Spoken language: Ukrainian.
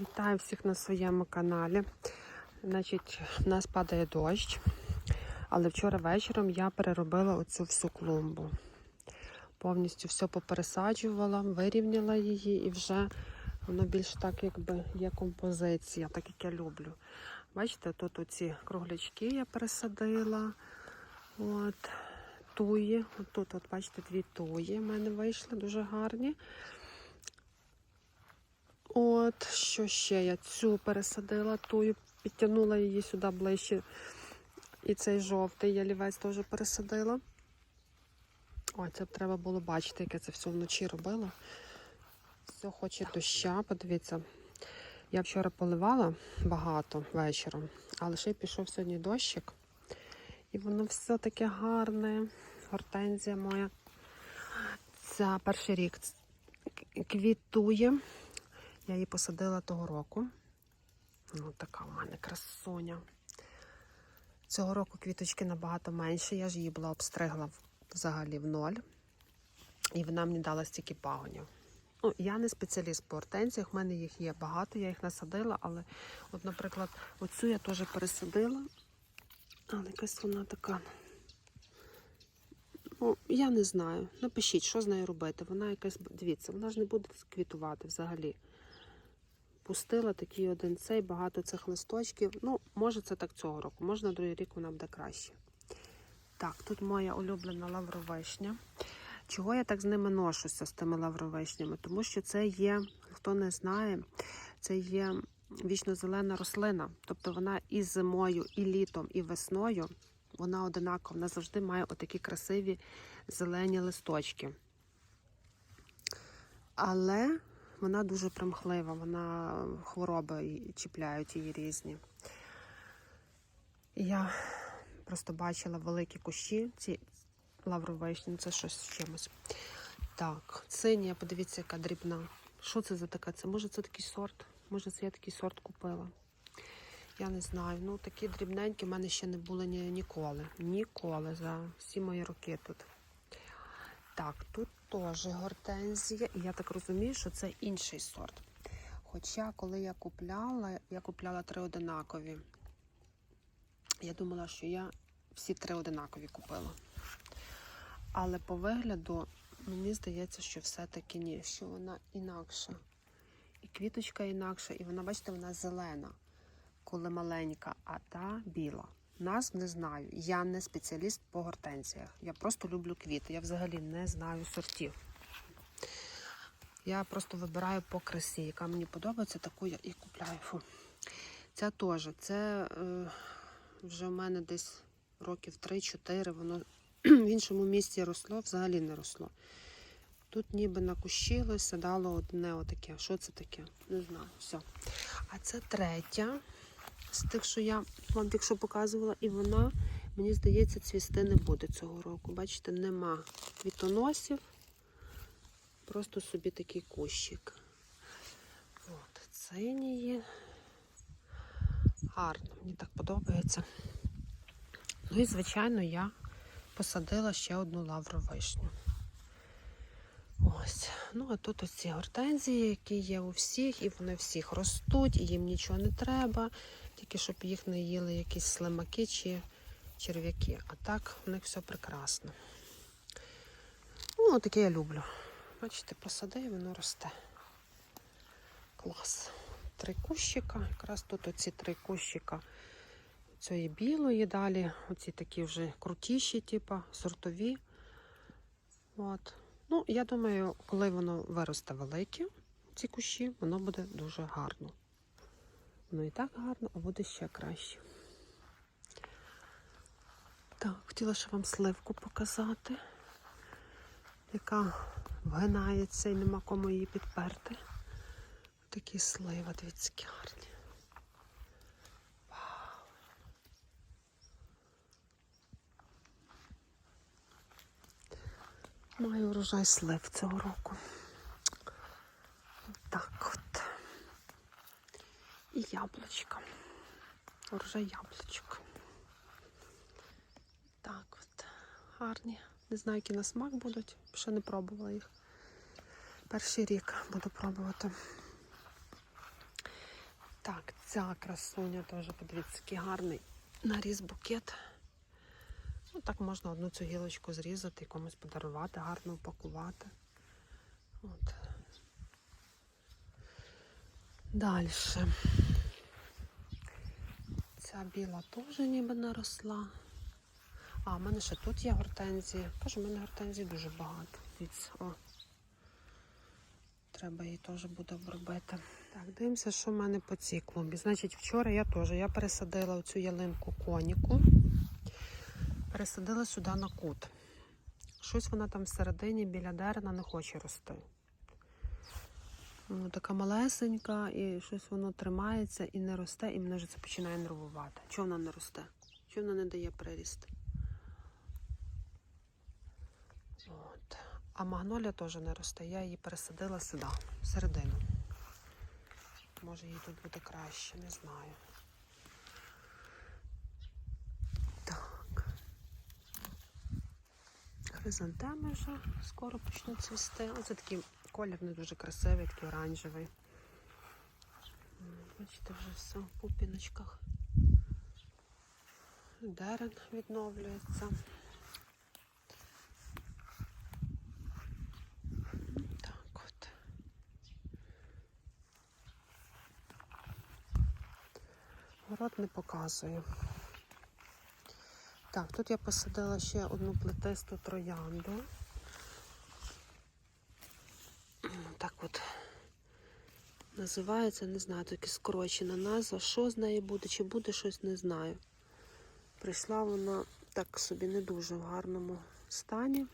Вітаю всіх на своєму каналі. Значить, в нас падає дощ, але вчора вечором я переробила оцю всю клумбу. Повністю все попересаджувала, вирівняла її і вже воно більш так, якби є композиція, так як я люблю. Бачите, тут оці круглячки я пересадила. От, туї. От тут, от, бачите, дві туї в мене вийшли, дуже гарні. От, що ще я цю пересадила, тую, підтягнула її сюди ближче. І цей жовтий ялівець теж пересадила. Ой, це б треба було бачити, як я це все вночі робила. Все хоче доща, подивіться. Я вчора поливала багато вечором, але ще й пішов сьогодні дощик. І воно все таке гарне. Гортензія моя. Це перший рік квітує. Я її посадила того року. Ну, така в мене красуня. Цього року квіточки набагато менше. Я ж її була обстригла взагалі в ноль. І вона мені дала стільки пагонів. Ну, я не спеціаліст по гортензіях, в мене їх є багато, я їх насадила, але, от, наприклад, оцю я теж пересадила. Але якась вона така. Ну, я не знаю. Напишіть, що з нею робити. Вона якась, дивіться, вона ж не буде квітувати взагалі. Пустила такий один цей, багато цих листочків. Ну, може, це так цього року, може на другий рік вона буде краще. Так, тут моя улюблена лавровишня. Чого я так з ними ношуся, з тими лавровишнями? Тому що це є, хто не знає, це є вічно-зелена рослина. Тобто вона і зимою, і літом, і весною вона одинакова. Вона завжди має отакі красиві зелені листочки. Але вона дуже примхлива, вона хвороби чіпляють її різні. Я просто бачила великі кущі, ці лавровишні, це щось з чимось. Так, синя, подивіться, яка дрібна. Що це за така? Це може це такий сорт? Може, це я такий сорт купила. Я не знаю. Ну, такі дрібненькі в мене ще не були ні, ніколи. Ніколи за всі мої роки тут. Так, тут теж гортензія, і я так розумію, що це інший сорт. Хоча, коли я купляла, я купляла три одинакові. Я думала, що я всі три одинакові купила. Але по вигляду мені здається, що все-таки ні, що вона інакша. І квіточка інакша, і вона, бачите, вона зелена, коли маленька, а та біла. Назв не знаю. Я не спеціаліст по гортензіях. Я просто люблю квіти. Я взагалі не знаю сортів. Я просто вибираю по красі, яка мені подобається, таку я і купляю. Фу. Ця теж. Це е, вже в мене десь років 3-4. Воно в іншому місці росло, взагалі не росло. Тут ніби накущилося, дало одне отаке. Що це таке? Не знаю. Все. А це третя з тих, що я вам тільки що показувала, і вона, мені здається, цвісти не буде цього року. Бачите, нема квітоносів. Просто собі такий кущик. От, синії. Гарно, мені так подобається. Ну і, звичайно, я посадила ще одну лавровишню. Ось. Ну, а тут оці гортензії, які є у всіх, і вони всіх ростуть, і їм нічого не треба, тільки щоб їх не їли якісь слимаки чи черв'яки. А так в них все прекрасно. Ну, таке я люблю. Бачите, посади і воно росте. Клас. Три кущика. Якраз тут оці три кущика цієї білої, далі оці такі вже крутіші, типу, сортові. От. Ну, я думаю, коли воно виросте велике, ці кущі, воно буде дуже гарно. Воно і так гарно, а буде ще краще. Так, хотіла ще вам сливку показати, яка вгинається і нема кому її підперти. Такі сливи, дивіться, гарні. Маю урожай слив цього року. Так от. І яблучка. Урожай яблучок. Так от. Гарні. Не знаю, які на смак будуть. Ще не пробувала їх. Перший рік буду пробувати. Так, ця красуня теж, подивіться, який гарний наріз букет. Ну, так можна одну цю гілочку зрізати, комусь подарувати, гарно упакувати. От. Далі. Ця біла теж ніби наросла. А, в мене ще тут є гортензії. Кажу, в мене гортензій дуже багато. Дивіться, о. Треба її теж буде обробити. Так, дивимося, що в мене по цій клумбі. Значить, вчора я теж я пересадила цю ялинку коніку. Пересадила сюди на кут. Щось вона там всередині біля дерена не хоче рости. Ну, така малесенька, і щось воно тримається і не росте, і мене вже це починає нервувати. Чого вона не росте? Чого вона не дає приріст? От. А магнолія теж не росте. Я її пересадила сюди, всередину. Може їй тут буде краще, не знаю. Так. Хризантеми вже скоро почнуть цвісти. Оце такий колір не дуже красивий, такий оранжевий. Бачите, вже все в пупіночках. Дерен відновлюється. Так от. Город не показую. Так, тут я посадила ще одну плетисту троянду. Так от називається, не знаю, таке скорочена назва. Що з нею буде, чи буде щось, не знаю. Прийшла вона так собі не дуже в гарному стані.